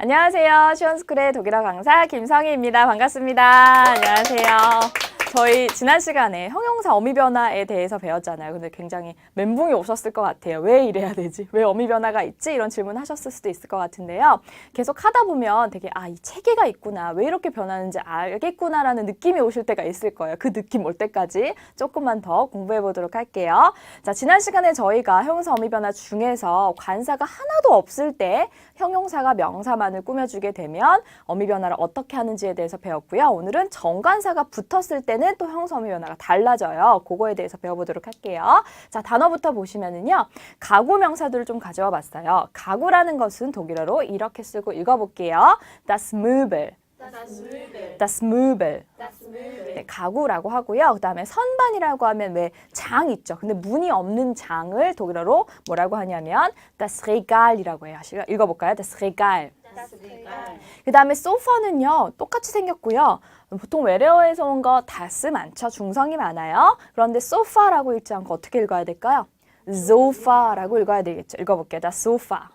안녕하세요. 시원스쿨의 독일어 강사 김성희입니다. 반갑습니다. 안녕하세요. 저희 지난 시간에 형용사 어미 변화에 대해서 배웠잖아요. 근데 굉장히 멘붕이 오셨을 것 같아요. 왜 이래야 되지? 왜 어미 변화가 있지? 이런 질문 하셨을 수도 있을 것 같은데요. 계속 하다 보면 되게 아, 이 체계가 있구나. 왜 이렇게 변하는지 알겠구나라는 느낌이 오실 때가 있을 거예요. 그 느낌 올 때까지 조금만 더 공부해 보도록 할게요. 자, 지난 시간에 저희가 형용사 어미 변화 중에서 관사가 하나도 없을 때 형용사가 명사만을 꾸며주게 되면 어미 변화를 어떻게 하는지에 대해서 배웠고요. 오늘은 정관사가 붙었을 때는 또 형용사 어미 변화가 달라져요. 그거에 대해서 배워보도록 할게요. 자, 단어부터 보시면은요. 가구 명사들을 좀 가져와 봤어요. 가구라는 것은 독일어로 이렇게 쓰고 읽어볼게요. Das Möbel. Das Möbel. Das Möbel. Das Möbel. 네, 가구라고 하고요. 그다음에 선반이라고 하면 왜 장 있죠. 근데 문이 없는 장을 독일어로 뭐라고 하냐면 das Regal이라고 해요. 시가- 읽어볼까요? das Regal. Das Regal. 그다음에 소파는요. 똑같이 생겼고요. 보통 외래어에서 온거 das 많죠. 중성이 많아요. 그런데 소파라고 읽지 않고 어떻게 읽어야 될까요? sofa라고 읽어야 되겠죠. 읽어볼게요. das Sofa.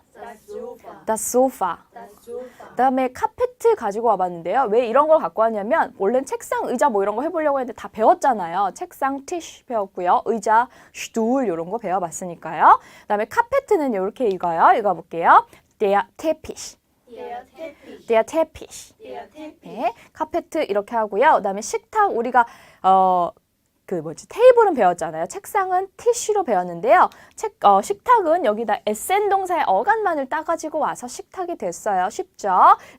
Das Sofa. 그다음에 카페트 가지고 와봤는데요. 왜 이런 걸 갖고 왔냐면 원래는 책상, 의자 뭐 이런 거 해보려고 했는데 다 배웠잖아요. 책상, 티슈 배웠고요. 의자, 슈둘 이런 거 배워봤으니까요. 그다음에 카페트는 이렇게 읽어요. 읽어볼게요. Der Teppich. Der Teppich. 네, 카페트 이렇게 하고요. 그다음에 식탁 우리가 어. 그 뭐지 테이블은 배웠잖아요. 책상은 티슈로 배웠는데요. 책 어, 식탁은 여기다 에센 동사의 어간만을 따가지고 와서 식탁이 됐어요. 쉽죠?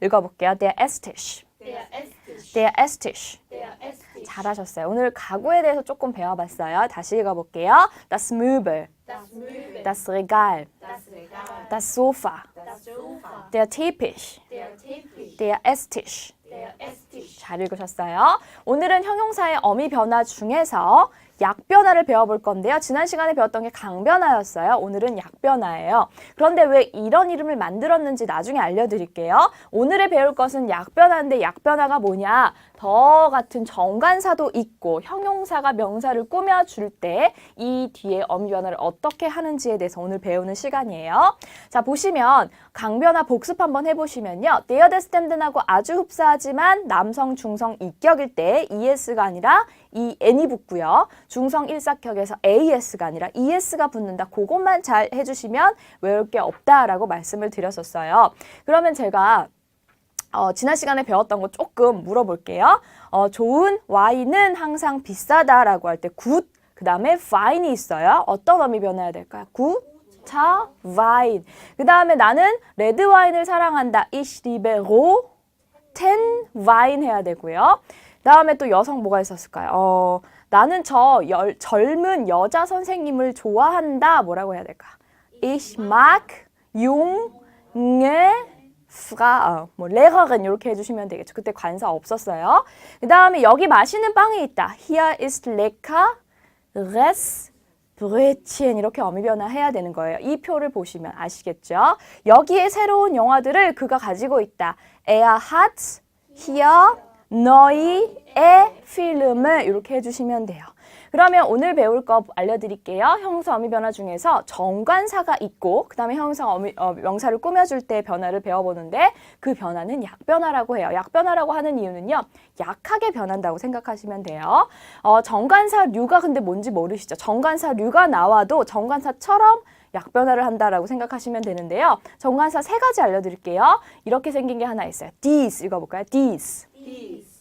읽어볼게요. Der Esstisch. Der Esstisch. Der Esstisch. Der Esstisch. 잘하셨어요. 오늘 가구에 대해서 조금 배워봤어요. 다시 읽어볼게요. Das Möbel, Das Möbel. das Regal, Das Sofa, Das Sofa. der Teppich, Der Teppich. der Esstisch. 잘 읽으셨어요. 오늘은 형용사의 어미 변화 중에서 약 변화를 배워볼 건데요. 지난 시간에 배웠던 게 강 변화였어요. 오늘은 약 변화예요. 그런데 왜 이런 이름을 만들었는지 나중에 알려드릴게요. 오늘의 배울 것은 약 변화인데 약 변화가 뭐냐? 더 같은 정관사도 있고 형용사가 명사를 꾸며줄 때 이 뒤에 어미 변화를 어떻게 하는지에 대해서 오늘 배우는 시간이에요. 자 보시면 강변화 복습 한번 해보시면요. 데어 데스템든하고 아주 흡사하지만 남성 중성 이격일 때 es가 아니라 en이 붙고요. 중성 일사격에서 as가 아니라 es가 붙는다. 그것만 잘 해주시면 외울 게 없다라고 말씀을 드렸었어요. 그러면 제가 어, 지난 시간에 배웠던 거 조금 물어볼게요. 어, 좋은 와인은 항상 비싸다라고 할때 굿, 그 다음에 fine이 있어요. 어떤 어미 변해야 될까요? 굿, 차, 와인. 그 다음에 나는 레드 와인을 사랑한다. Ich liebe roten Wein 해야 되고요. 다음에 또 여성 뭐가 있었을까요? 어, 나는 저 열, 젊은 여자 선생님을 좋아한다. 뭐라고 해야 될까? Ich mag junge Frau, 뭐 Lehrerin 이렇게 해주시면 되겠죠. 그때 관사 없었어요. 그 다음에 여기 마시는 빵이 있다. Hier ist leckeres 브레치엔 이렇게 어미 변화해야 되는 거예요. 이 표를 보시면 아시겠죠? 여기에 새로운 영화들을 그가 가지고 있다. Er hat hier neue Filme 이렇게 해주시면 돼요. 그러면 오늘 배울 거 알려드릴게요. 형용사 어미 변화 중에서 정관사가 있고 그 다음에 형용사 어미, 어, 명사를 꾸며줄 때 변화를 배워보는데 그 변화는 약변화라고 해요. 약변화라고 하는 이유는요. 약하게 변한다고 생각하시면 돼요. 어, 정관사 류가 근데 뭔지 모르시죠? 정관사 류가 나와도 정관사처럼 약변화를 한다라고 생각하시면 되는데요. 정관사 세 가지 알려드릴게요. 이렇게 생긴 게 하나 있어요. these 읽어볼까요? these. Dies.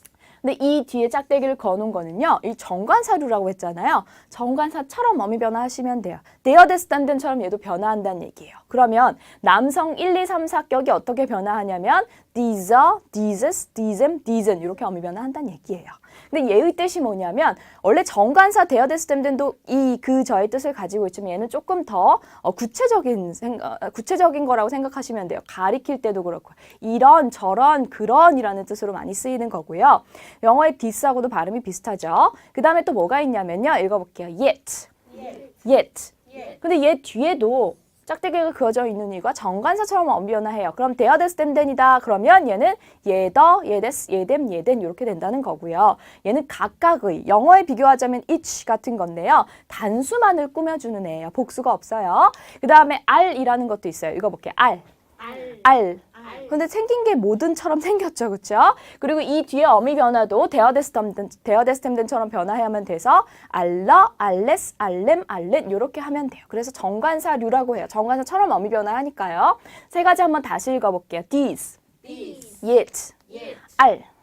근데 이 뒤에 짝대기를 거놓은 거는요. 이 정관사류라고 했잖아요. 정관사처럼 어미 변화하시면 돼요. 데어데스탄든처럼 얘도 변화한다는 얘기예요. 그러면 남성 1, 2, 3, 4격이 어떻게 변화하냐면 dieser, dieses, diesem, diesen 이렇게 어미 변화한다는 얘기예요. 근데 얘의 뜻이 뭐냐면 원래 정관사 데어데스템든도 이 그 저의 뜻을 가지고 있지만 얘는 조금 더 어, 구체적인 생각, 어, 구체적인 거라고 생각하시면 돼요. 가리킬 때도 그렇고 이런 저런 그런이라는 뜻으로 많이 쓰이는 거고요. 영어의 this하고도 발음이 비슷하죠. 그 다음에 또 뭐가 있냐면요. 읽어볼게요. yet, Yet. yet. Yet. 근데 얘 뒤에도 짝대기가 그어져 있는 이유가 정관사처럼 엄변화해요. 그럼 데어데스템덴이다. 그러면 얘는 예더, 예데스, 예뎀, 예덴 이렇게 된다는 거고요. 얘는 각각의 영어에 비교하자면 each 같은 건데요. 단수만을 꾸며주는 애예요. 복수가 없어요. 그 다음에 알이라는 것도 있어요. 읽어볼게요. 알, All. 알. 근데 생긴 게 모든처럼 생겼죠, 그렇죠? 그리고 이 뒤에 어미 변화도 데어데스템든 데어데스템든처럼 변화해야만 돼서 알러, 알레스, 알렘, 알렛 이렇게 하면 돼요. 그래서 정관사류라고 해요. 정관사처럼 어미 변화하니까요. 세 가지 한번 다시 읽어볼게요. these, These. yet, Yet. 알.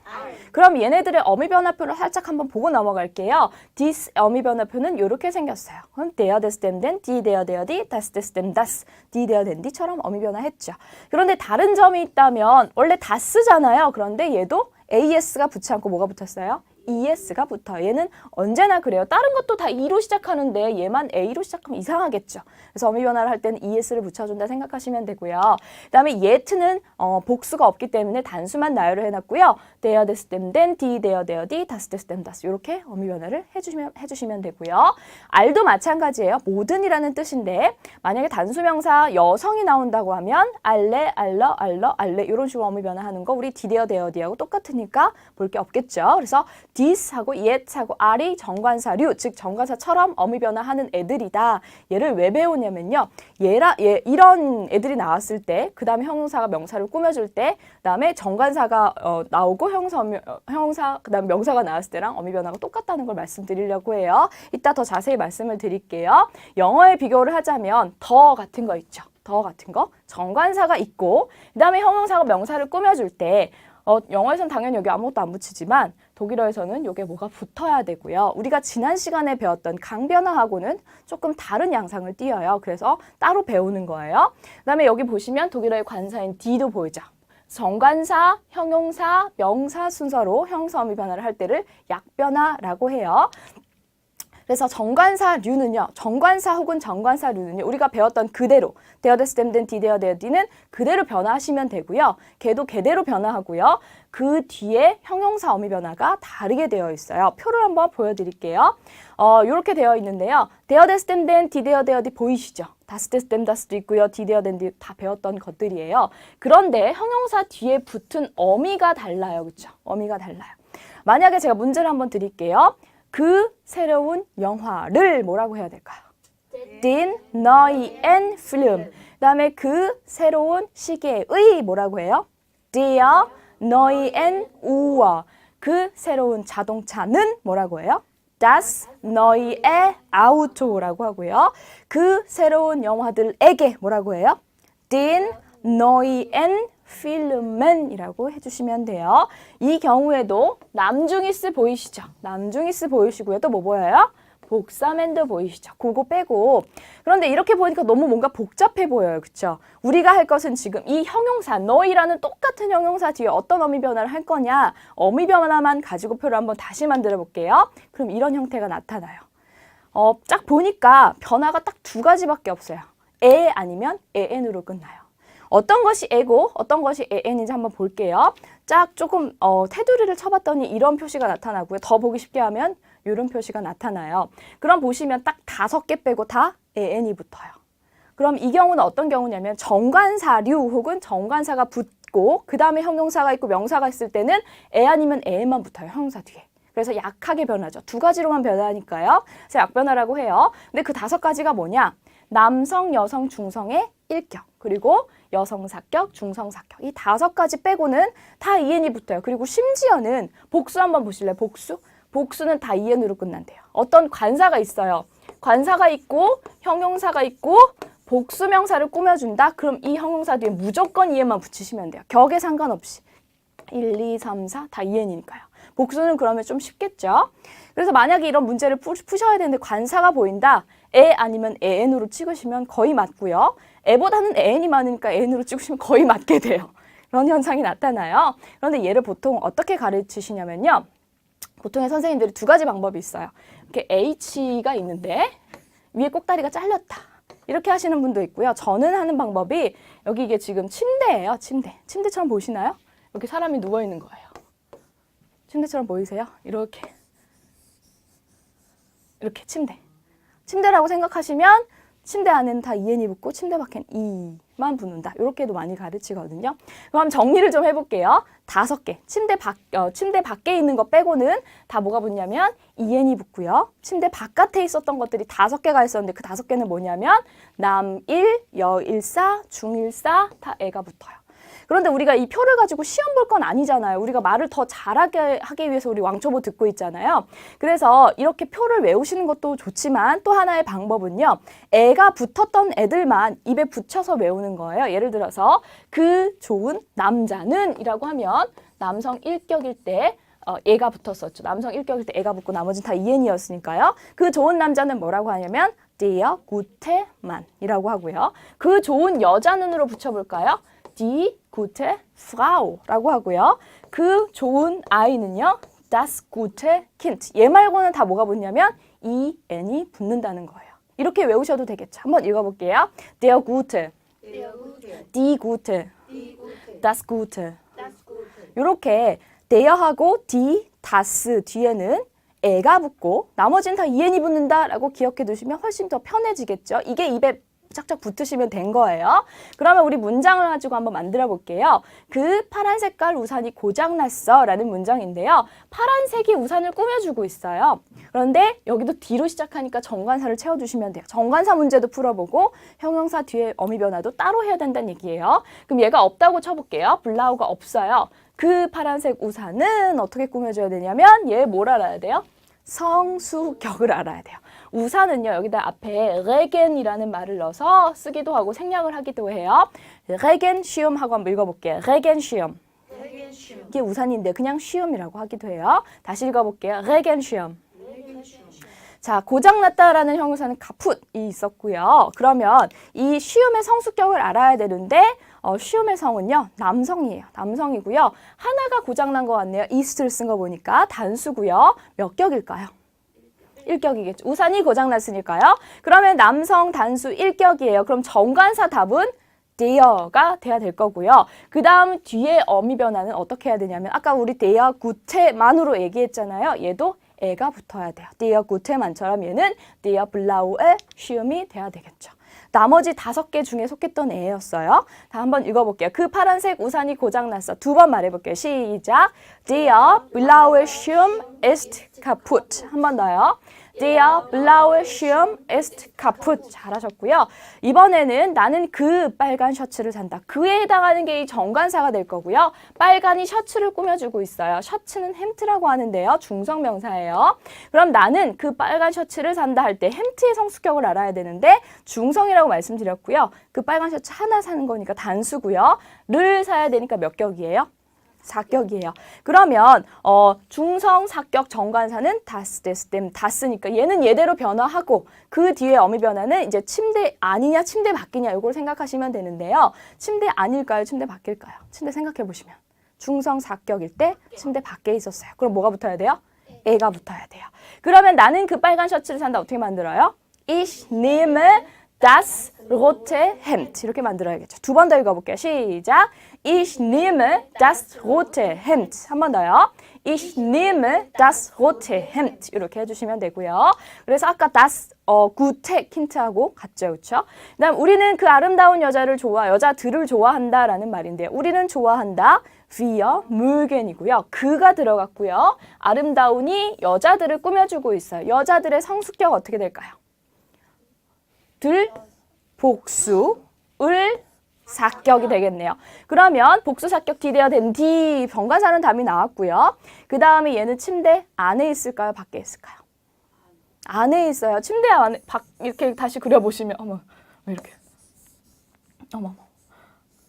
그럼 얘네들의 어미 변화표를 살짝 한번 보고 넘어갈게요. this 어미 변화표는 이렇게 생겼어요. 그럼 there, this, them, then, die, there, there, die, das, this, them, das, die, there, then, die처럼 어미 변화했죠. 그런데 다른 점이 있다면 원래 das잖아요. 그런데 얘도 as가 붙지 않고 뭐가 붙었어요? Es가 붙어요. 얘는 언제나 그래요. 다른 것도 다 e로 시작하는데 얘만 a로 시작하면 이상하겠죠. 그래서 어미 변화를 할 때는 es를 붙여준다 생각하시면 되고요. 그다음에 yet는 어, 복수가 없기 때문에 단수만 나열을 해놨고요. there, this, them, then, die, there, there, die, das, this, them, das 이렇게 어미 변화를 해주시면 해주시면 되고요. 알도 마찬가지예요. 모든이라는 뜻인데 만약에 단수명사 여성이 나온다고 하면 알레, 알러, 알러, 알레 이런 식으로 어미 변화하는 거 우리 디데어, 데어, 디하고 똑같으니까 볼 게 없겠죠. 그래서 this하고 yet하고 are이 정관사류, 즉 정관사처럼 어미 변화하는 애들이다. 얘를 왜 배우냐면요. 얘라, 얘, 이런 애들이 나왔을 때, 그 다음에 형용사가 명사를 꾸며줄 때, 그 다음에 정관사가 어, 나오고 어, 형용사, 그 다음에 명사가 나왔을 때랑 어미 변화가 똑같다는 걸 말씀드리려고 해요. 이따 더 자세히 말씀을 드릴게요. 영어에 비교를 하자면 더 같은 거 있죠. 더 같은 거 정관사가 있고 그다음에 형용사가 명사를 꾸며줄 때 어, 영어에서는 당연히 여기 아무것도 안 붙이지만 독일어에서는 이게 뭐가 붙어야 되고요. 우리가 지난 시간에 배웠던 강변화하고는 조금 다른 양상을 띄어요. 그래서 따로 배우는 거예요. 그 다음에 여기 보시면 독일어의 관사인 D도 보이죠. 정관사, 형용사, 명사 순서로 형사어미 변화를 할 때를 약변화라고 해요. 그래서 정관사류는요. 정관사 혹은 정관사류는요. 우리가 배웠던 그대로 데어데 스 댐든 디데어 데어디는 그대로 변화하시면 되고요. 걔도 걔대로 변화하고요. 그 뒤에 형용사 어미 변화가 다르게 되어 있어요. 표를 한번 보여드릴게요. 어, 이렇게 되어 있는데요. 데어데 스 댐든 디데어 데어디 보이시죠? 다스데스 댐다스도 있고요. 디데어 댐디 다 배웠던 것들이에요. 그런데 형용사 뒤에 붙은 어미가 달라요. 그렇죠? 어미가 달라요. 만약에 제가 문제를 한번 드릴게요. 그 새로운 영화를 뭐라고 해야 될까요? Den neuen Film. 그다음에 그 새로운 시계의 뭐라고 해요? Der neuen Uhr. 그 새로운 자동차는 뭐라고 해요? Das neue Auto라고 하고요. 그 새로운 영화들에게 뭐라고 해요? Den neuen Filmen이라고 해주시면 돼요. 이 경우에도 남중이스 보이시죠? 남중이스 보이시고요. 또 뭐 보여요? 복사맨도 보이시죠? 그거 빼고. 그런데 이렇게 보니까 너무 뭔가 복잡해 보여요. 그쵸? 우리가 할 것은 지금 이 형용사, 너희라는 똑같은 형용사 뒤에 어떤 어미 변화를 할 거냐? 어미 변화만 가지고 표를 한번 다시 만들어 볼게요. 그럼 이런 형태가 나타나요. 어, 쫙 보니까 변화가 딱 두 가지밖에 없어요. 에 아니면 에엔으로 끝나요. 어떤 것이 에고 어떤 것이 에엔인지 한번 볼게요. 쫙 조금 어, 테두리를 쳐봤더니 이런 표시가 나타나고요. 더 보기 쉽게 하면 이런 표시가 나타나요. 그럼 보시면 딱 다섯 개 빼고 다 에엔이 붙어요. 그럼 이 경우는 어떤 경우냐면 정관사류 혹은 정관사가 붙고 그 다음에 형용사가 있고 명사가 있을 때는 에 아니면 에만 붙어요. 형용사 뒤에. 그래서 약하게 변하죠. 두 가지로만 변하니까요. 그래서 약변화라고 해요. 근데 그 다섯 가지가 뭐냐? 남성, 여성, 중성의 일격 그리고 여성 사격, 중성 사격 이 다섯 가지 빼고는 다 EN이 붙어요. 그리고 심지어는 복수 한번 보실래요? 복수? 복수는 다 EN으로 끝난대요. 어떤 관사가 있어요. 관사가 있고 형용사가 있고 복수 명사를 꾸며준다. 그럼 이 형용사 뒤에 무조건 EN만 붙이시면 돼요. 격에 상관없이. 1, 2, 3, 4 다 EN이니까요. 복수는 그러면 좀 쉽겠죠. 그래서 만약에 이런 문제를 푸, 푸셔야 되는데 관사가 보인다. 에 아니면 에n으로 찍으시면 거의 맞고요. 에보다는 에n이 많으니까 n으로 찍으시면 거의 맞게 돼요. 그런 현상이 나타나요. 그런데 얘를 보통 어떻게 가르치시냐면요. 보통의 선생님들이 두 가지 방법이 있어요. 이렇게 H가 있는데 위에 꼭다리가 잘렸다. 이렇게 하시는 분도 있고요. 저는 하는 방법이 여기 이게 지금 침대예요. 침대. 침대처럼 보이시나요? 여기 사람이 누워 있는 거예요. 침대처럼 보이세요? 이렇게. 이렇게 침대. 침대라고 생각하시면 침대 안에는 다 EN이 붙고 침대 밖엔 E만 붙는다. 이렇게도 많이 가르치거든요. 그럼 정리를 좀 해볼게요. 다섯 개. 침대 밖, 어, 침대 밖에 있는 거 빼고는 다 뭐가 붙냐면 EN이 붙고요. 침대 바깥에 있었던 것들이 다섯 개가 있었는데 그 다섯 개는 뭐냐면 남일, 여일사, 중일사 다 애가 붙어요. 그런데 우리가 이 표를 가지고 시험 볼 건 아니잖아요. 우리가 말을 더 잘하게 하기 위해서 우리 왕초보 듣고 있잖아요. 그래서 이렇게 표를 외우시는 것도 좋지만 또 하나의 방법은요. 애가 붙었던 애들만 입에 붙여서 외우는 거예요. 예를 들어서 그 좋은 남자는 이라고 하면 남성 일격일 때 어, 애가 붙었었죠. 남성 일격일 때 애가 붙고 나머지는 다 이엔이었으니까요. 그 좋은 남자는 뭐라고 하냐면 gute Mann이라고 하고요. 그 좋은 여자는으로 붙여볼까요? Die gute Frau라고 하고요. 그 좋은 아이는요. das gute Kind. 얘 말고는 다 뭐가 붙냐면 en이 붙는다는 거예요. 이렇게 외우셔도 되겠죠. 한번 읽어볼게요. der gute, die gute, das gute. 이렇게 대여하고 die, das 뒤에는 애가 붙고 나머지는 다 en이 붙는다라고 기억해 두시면 훨씬 더 편해지겠죠. 이게 입에 짝짝 붙으시면 된 거예요. 그러면 우리 문장을 가지고 한번 만들어 볼게요. 그 파란 색깔 우산이 고장났어 라는 문장인데요. 파란색이 우산을 꾸며주고 있어요. 그런데 여기도 뒤로 시작하니까 정관사를 채워주시면 돼요. 정관사 문제도 풀어보고 형용사 뒤에 어미 변화도 따로 해야 된다는 얘기예요. 그럼 얘가 없다고 쳐볼게요. 블라우가 없어요. 그 파란색 우산은 어떻게 꾸며줘야 되냐면 얘 뭘 알아야 돼요? 성수격을 알아야 돼요. 우산은요 여기다 앞에 레겐이라는 말을 넣어서 쓰기도 하고 생략을 하기도 해요. 레겐 시험 하고 한번 읽어볼게요. 레겐 시험. Regenschirm. 이게 우산인데 그냥 시험이라고 하기도 해요. 다시 읽어볼게요. 레겐 시험. Regenschirm. 자, 고장났다라는 형용사는 가풋이 있었고요. 그러면 이 쉬움의 성수격을 알아야 되는데 어, 쉬움의 성은요 남성이에요. 남성이고요. 하나가 고장난 것 같네요. 이스트를 쓴 거 보니까 단수고요. 몇 격일까요? 일격이겠죠. 우산이 고장났으니까요. 그러면 남성 단수 일격이에요. 그럼 정관사 답은 대여가 돼야 될 거고요. 그 다음 뒤에 어미 변화는 어떻게 해야 되냐면 아까 우리 대여 구체만으로 얘기했잖아요. 얘도 애가 붙어야 돼요. 대여 구체만처럼 얘는 대여 블라우의 시음이 돼야 되겠죠. 나머지 다섯 개 중에 속했던 애였어요. 다 한번 읽어볼게요. 그 파란색 우산이 고장났어. 두 번 말해볼게요. 시작. Der blaue Schirm ist kaputt. 한 번 더요. Der blaue Schirm ist kaputt. 잘하셨고요. 이번에는 나는 그 빨간 셔츠를 산다. 그에 해당하는 게 이 정관사가 될 거고요. 빨간이 셔츠를 꾸며주고 있어요. 셔츠는 햄트라고 하는데요. 중성명사예요. 그럼 나는 그 빨간 셔츠를 산다 할 때 햄트의 성수격을 알아야 되는데 중성이라고 말씀드렸고요. 그 빨간 셔츠 하나 사는 거니까 단수고요. 를 사야 되니까 몇 격이에요? 사격이에요. 그러면 어, 중성 사격 정관사는 다스 데스 댐 다스니까 얘는 얘대로 변화하고 그 뒤에 어미 변화는 이제 침대 아니냐 침대 바뀌냐 이걸 생각하시면 되는데요. 침대 아닐까요? 침대 바뀔까요? 침대 생각해 보시면 중성 사격일 때 침대 밖에 있었어요. 그럼 뭐가 붙어야 돼요? 애가 붙어야 돼요. 그러면 나는 그 빨간 셔츠를 산다 어떻게 만들어요? Ich nehme das rote Hemd 이렇게 만들어야겠죠. 두 번 더 읽어볼게요. 시작. Ich nehme das rote Hemd. 한 번 더요. Ich nehme das rote Hemd. 이렇게 해주시면 되고요. 그래서 아까 das 어, gute Kind하고 같죠, 그렇죠? 그다음 우리는 그 아름다운 여자를 좋아, 여자들을 좋아한다라는 말인데요. 우리는 좋아한다. wir mögen이고요. 그가 들어갔고요. 아름다운이 여자들을 꾸며주고 있어요. 여자들의 성숙격 어떻게 될까요? 들 복수 을 사격이 되겠네요. 그러면 복수 사격 디되어 된 D 병가사는 답이 나왔고요. 그 다음에 얘는 침대 안에 있을까요? 밖에 있을까요? 안에 있어요. 침대 안에 밖 이렇게 다시 그려보시면 어머 왜 이렇게 어머 어머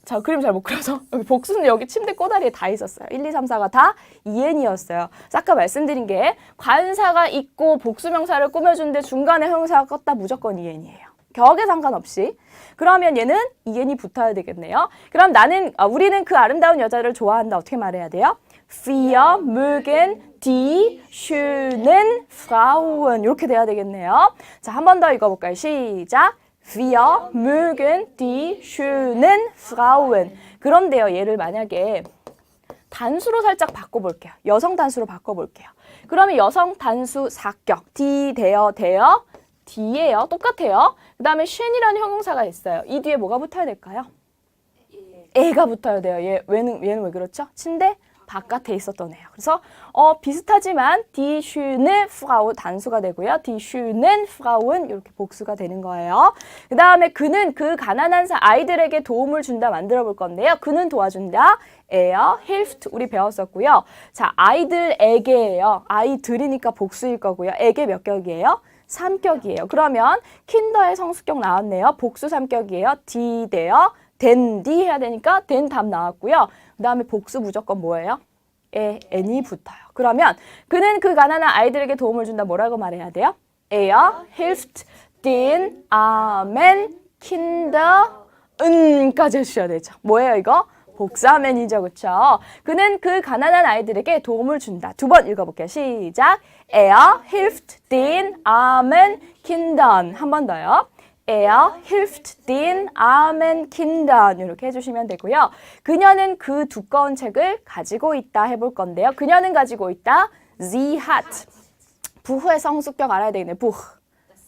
자 그림 잘 못 그려서 여기 복수는 여기 침대 꼬다리에 다 있었어요. 1, 2, 3, 4가 다 EN이었어요. 아까 말씀드린 게 관사가 있고 복수명사를 꾸며주는데 중간에 형용사가 껐다 무조건 EN이에요. 격에 상관없이. 그러면 얘는 EN이 붙어야 되겠네요. 그럼 나는 아, 우리는 그 아름다운 여자를 좋아한다. 어떻게 말해야 돼요? Wir mögen die schönen Frauen 이렇게 돼야 되겠네요. 자, 한 번 더 읽어볼까요? 시작. Wir mögen die schönen Frauen. 그런데요, 얘를 만약에 단수로 살짝 바꿔볼게요. 여성 단수로 바꿔볼게요. 그러면 여성 단수 사격, D 대여 대여 D예요. 똑같아요. 그 다음에 쉔이라는 형용사가 있어요. 이 뒤에 뭐가 붙어야 될까요? 애가 붙어야 돼요. 얘, 얘는, 얘는 왜 그렇죠? 침대 바깥에 있었던 애요. 그래서 어 비슷하지만 die schöne Frau 단수가 되고요. die schönen Frauen 이렇게 복수가 되는 거예요. 그 다음에 그는 그 가난한 사- 아이들에게 도움을 준다 만들어 볼 건데요. 그는 도와준다. er hilft 우리 배웠었고요. 자 아이들에게예요. 아이들이니까 복수일 거고요. 에게 몇 격이에요? 삼격이에요. 그러면 킨더의 성수격 나왔네요. 복수 삼격이에요. die 대요. 된, 디 해야 되니까 된 답 나왔고요. 그 다음에 복수 무조건 뭐예요? 에, n이 붙어요. 그러면 그는 그 가난한 아이들에게 도움을 준다 뭐라고 말해야 돼요? Er hilft den armen Kindern,은까지 해주셔야 되죠. 뭐예요 이거? 복사맨이죠, 그쵸? 그는 그 가난한 아이들에게 도움을 준다. 두 번 읽어볼게요. 시작. Er hilft den armen Kindern. 한 번 더요. Er hilft den armen Kindern. 이렇게 해주시면 되고요. 그녀는 그 두꺼운 책을 가지고 있다 해볼 건데요. 그녀는 가지고 있다. Sie hat. 부후의 성수격 알아야 되겠네요. 부후.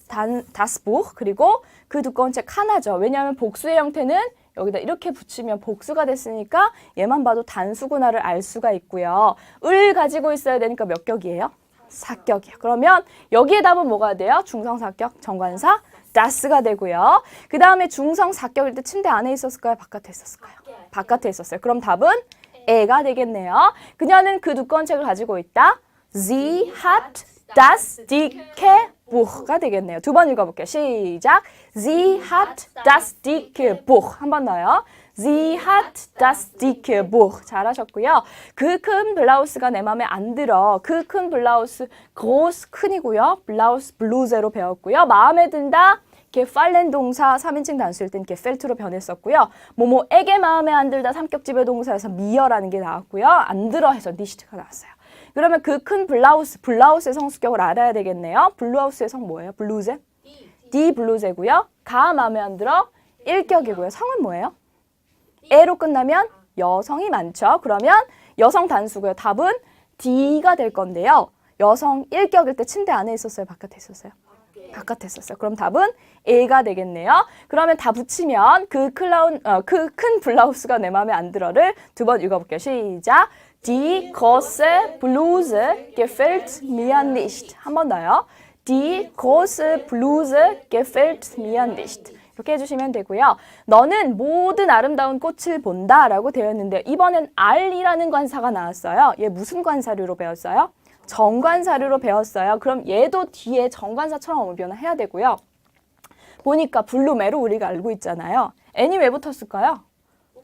단, das Buch. 그리고 그 두꺼운 책 하나죠. 왜냐하면 복수의 형태는 여기다 이렇게 붙이면 복수가 됐으니까 얘만 봐도 단수구나를 알 수가 있고요. 을 가지고 있어야 되니까 몇 격이에요? 사격이요. 그러면 여기에 답은 뭐가 돼요? 중성사격, 정관사, das가 되고요. 그 다음에 중성사격일 때 침대 안에 있었을까요? 바깥에 있었을까요? 바깥에 있었어요. 그럼 답은 에가 되겠네요. 그녀는 그 두꺼운 책을 가지고 있다. Sie hat das dicke Buch가 되겠네요. 두 번 읽어볼게요. 시작. Sie hat das dicke Buch. 한 번 더요. Sie hat das dicke Buch. 잘하셨고요. 그 큰 블라우스가 내 마음에 안 들어. 그 큰 블라우스 groß 큰이고요. 블라우스 블루제로 배웠고요. 마음에 든다. gefallen 동사 3인칭 단수일 땐 gefält로 변했었고요. 뭐뭐에게 마음에 안 들다 삼격지배 동사에서 미어라는 게 나왔고요. 안 들어 해서 니시트가 나왔어요. 그러면 그 큰 블라우스, 블라우스의 성수격을 알아야 되겠네요. 블루하우스의 성 뭐예요? 블루제? 디 블루제고요. 가 마음에 안 들어? 일격이고요. 성은 뭐예요? 에로 끝나면 여성이 많죠. 그러면 여성 단수고요. 답은 D가 될 건데요. 여성 일격일 때 침대 안에 있었어요? 바깥에 있었어요? 바깥에 있었어요. 그럼 답은 A가 되겠네요. 그러면 다 붙이면 그 클라운 어, 그 큰 블라우스가 내 마음에 안 들어를 두 번 읽어볼게요. 시작. Die große Bluse gefällt mir nicht. 한 번 더요. Die große Bluse gefällt mir nicht. 이렇게 해주시면 되고요. 너는 모든 아름다운 꽃을 본다 라고 되어 있는데 이번엔 R이라는 관사가 나왔어요. 얘 무슨 관사류로 배웠어요? 정관사류로 배웠어요. 그럼 얘도 뒤에 정관사처럼 어미 변화 해야 되고요. 보니까 블루메로 우리가 알고 있잖아요. N이 왜 붙었을까요?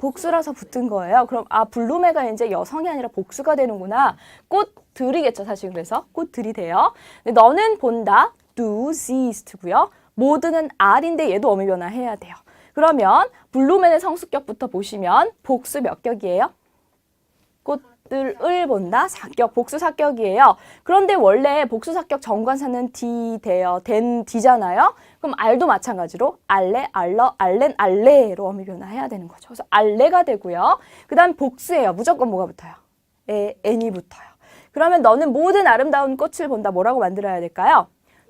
복수라서 붙은 거예요. 그럼 아 블루메가 이제 여성이 아니라 복수가 되는구나. 꽃들이겠죠 사실 그래서 꽃들이 돼요. 근데 너는 본다. do seest고요. 모드는 R인데 얘도 어미 변화 해야 돼요. 그러면 블루맨의 성수격부터 보시면 복수 몇 격이에요? 꽃 들을 본다 사격 복수 사격이에요. 그런데 원래 복수 사격 정관사는 D 돼요. 된 D잖아요. 그럼 R도 마찬가지로 알레, 알러, 알렌, 알레로 어미 변화해야 되는 거죠. 그래서 알레가 되고요. 그 다음 복수예요. 무조건 뭐가 붙어요? 에, N이 붙어요. 그러면 너는 모든 아름다운 꽃을 본다. 뭐라고 만들어야 될까요?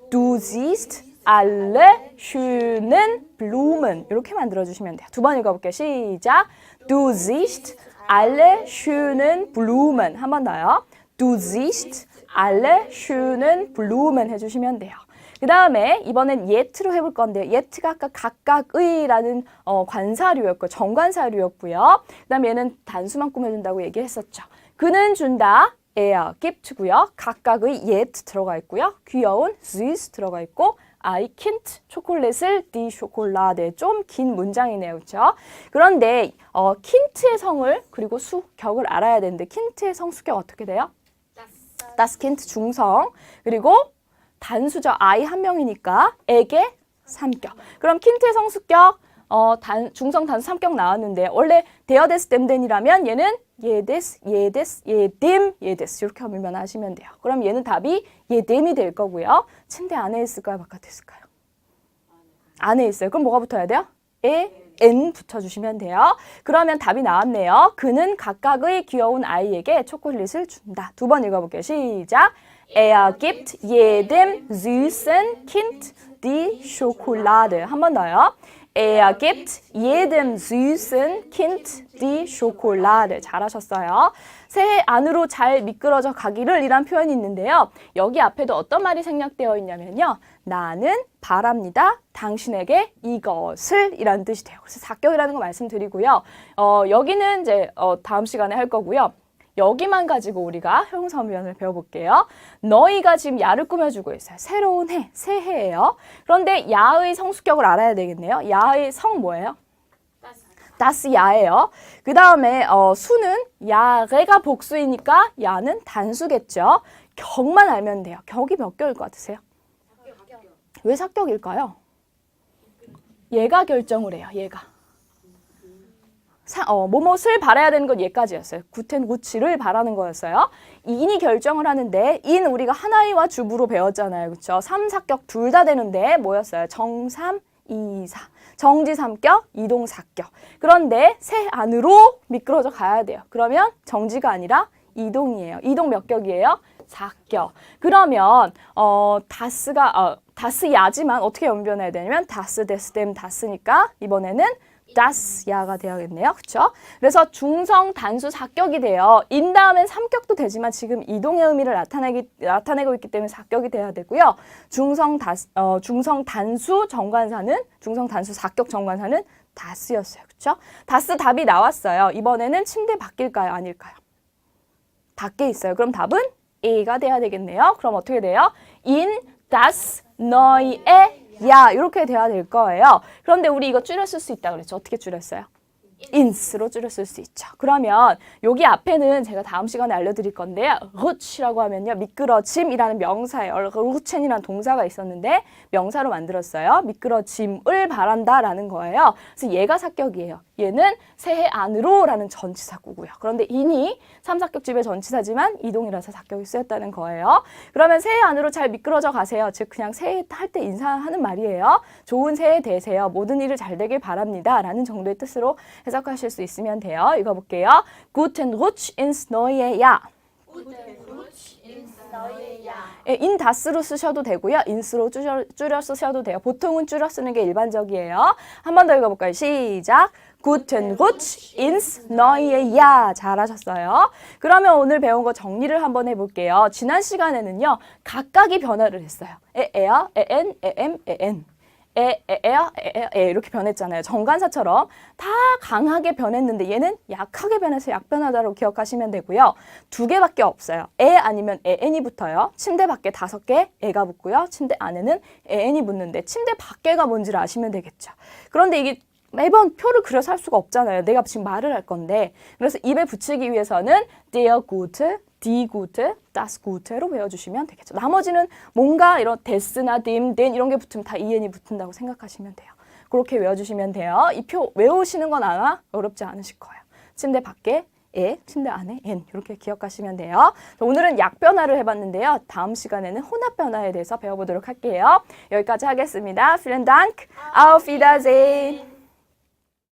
Du siehst alle schönen Blumen. 이렇게 만들어 주시면 돼요. 두 번 읽어볼게요. 시작. Du siehst alle schönen Blumen. 한 번 더요. Du siehst alle schönen Blumen 해주시면 돼요. 그 다음에 이번엔 예트로 해볼 건데요. 예트가 아까 각각의라는 어, 관사류였고 정관사류였고요. 그 다음에 얘는 단수만 꾸며준다고 얘기했었죠. 그는 준다. er gibt고요. 각각의 yet 들어가 있고요. 귀여운 süß 들어가 있고 I kind 초콜릿을 die Schokolade 좀 긴 문장이네요. 그렇죠? 그런데 어, kind의 성을 그리고 수격을 알아야 되는데 kind의 성 수격 어떻게 돼요? das kind 중성 그리고 단수죠. I 한 명이니까 에게 삼격. 그럼 킨트의 성수격 어, 단, 중성 단수 삼격 나왔는데 원래 데어데스 댐덴이라면 얘는 예데스, 예데스, 예뎀, 예데스 이렇게 하면 하시면 돼요. 그럼 얘는 답이 예뎀이 될 거고요. 침대 안에 있을까요? 바깥에 있을까요? 안에 있어요. 그럼 뭐가 붙어야 돼요? 에, n 붙여주시면 돼요. 그러면 답이 나왔네요. 그는 각각의 귀여운 아이에게 초콜릿을 준다. 두 번 읽어볼게요. 시작. Er gibt jedem süßen Kind die Schokolade. 한 번 더요. Er gibt jedem süßen Kind die Schokolade. 잘하셨어요. 새해 안으로 잘 미끄러져 가기를 이란 표현이 있는데요. 여기 앞에도 어떤 말이 생략되어 있냐면요. 나는 바랍니다. 당신에게 이것을 이라는 뜻이 돼요. 그래서 사격이라는 거 말씀드리고요. 어, 여기는 이제 어, 다음 시간에 할 거고요. 여기만 가지고 우리가 형용사면을 배워볼게요. 너희가 지금 야를 꾸며주고 있어요. 새로운 해, 새해예요. 그런데 야의 성수격을 알아야 되겠네요. 야의 성 뭐예요? 다스 야예요. 그 다음에 어, 수는 야가 복수이니까 야는 단수겠죠. 격만 알면 돼요. 격이 몇 격일 것 같으세요? 왜 사격일까요? 얘가 결정을 해요. 얘가. 사, 어, 뭐뭇을 바라야 되는 건 얘까지였어요. 구텐 구치를 바라는 거였어요. 인이 결정을 하는데 인 우리가 하나이와 주부로 배웠잖아요. 그렇죠? 삼사격 둘 다 되는데 뭐였어요? 정삼 이사. 정지 삼격, 이동 사격. 그런데 새 안으로 미끄러져 가야 돼요. 그러면 정지가 아니라 이동이에요. 이동 몇 격이에요? 사격. 그러면 어 다스가 어 다스 야지만 어떻게 연변해야 되냐면 다스 데스 댐 다스니까 이번에는 다스 야가 되어야겠네요. 그렇죠? 그래서 중성 단수 사격이 돼요. 인 다음엔 삼격도 되지만 지금 이동의 의미를 나타내기 나타내고 있기 때문에 사격이 돼야 되고요. 중성 다 어, 중성 단수 정관사는 중성 단수 사격 정관사는 다스였어요. 그렇죠? 다스 답이 나왔어요. 이번에는 침대 밖일까요? 아닐까요? 밖에 있어요. 그럼 답은 A가 돼야 되겠네요. 그럼 어떻게 돼요? In das neue Jahr 이렇게 돼야 될 거예요. 그런데 우리 이거 줄였을 수 있다 그랬죠. 어떻게 줄였어요? 인스로 줄였을 수 있죠. 그러면 여기 앞에는 제가 다음 시간에 알려드릴 건데요. 루치라고 하면요. 미끄러짐이라는 명사예요. 루첸이라는 동사가 있었는데 명사로 만들었어요. 미끄러짐을 바란다라는 거예요. 그래서 얘가 사격이에요. 얘는 새해 안으로라는 전치사구고요. 그런데 인이 삼사격집의 전치사지만 이동이라서 사격이 쓰였다는 거예요. 그러면 새해 안으로 잘 미끄러져 가세요. 즉 그냥 새해 할 때 인사하는 말이에요. 좋은 새해 되세요. 모든 일을 잘 되길 바랍니다. 라는 정도의 뜻으로 해석하실 수 있으면 돼요. 읽어볼게요. Guten Rutsch ins neue Jahr. 예, 인 다스로 쓰셔도 되고요. 인스로 줄여, 줄여 쓰셔도 돼요. 보통은 줄여 쓰는 게 일반적이에요. 한 번 더 읽어볼까요? 시작. Guten Rutsch ins neue Jahr. 잘하셨어요. 그러면 오늘 배운 거 정리를 한번 해볼게요. 지난 시간에는요. 각각이 변화를 했어요. 에, 에야, 에엔, 에엠, 에엔. 에, 에, 에야, 에, 에, 에 이렇게 변했잖아요. 정관사처럼 다 강하게 변했는데 얘는 약하게 변해서 약변하다로 기억하시면 되고요. 두 개밖에 없어요. 에 아니면 에엔이 붙어요. 침대 밖에 다섯 개 에가 붙고요. 침대 안에는 에엔이 붙는데 침대 밖에가 뭔지를 아시면 되겠죠. 그런데 이게 매번 표를 그려서 할 수가 없잖아요. 내가 지금 말을 할 건데. 그래서 입에 붙이기 위해서는 der gute, die gute, das gute로 외워주시면 되겠죠. 나머지는 뭔가 이런 des나 dem, den 이런 게 붙으면 다 en이 붙는다고 생각하시면 돼요. 그렇게 외워주시면 돼요. 이 표 외우시는 건 아마 어렵지 않으실 거예요. 침대 밖에 에, 침대 안에 n 이렇게 기억하시면 돼요. 자, 오늘은 약 변화를 해봤는데요. 다음 시간에는 혼합 변화에 대해서 배워보도록 할게요. 여기까지 하겠습니다. Vielen Dank.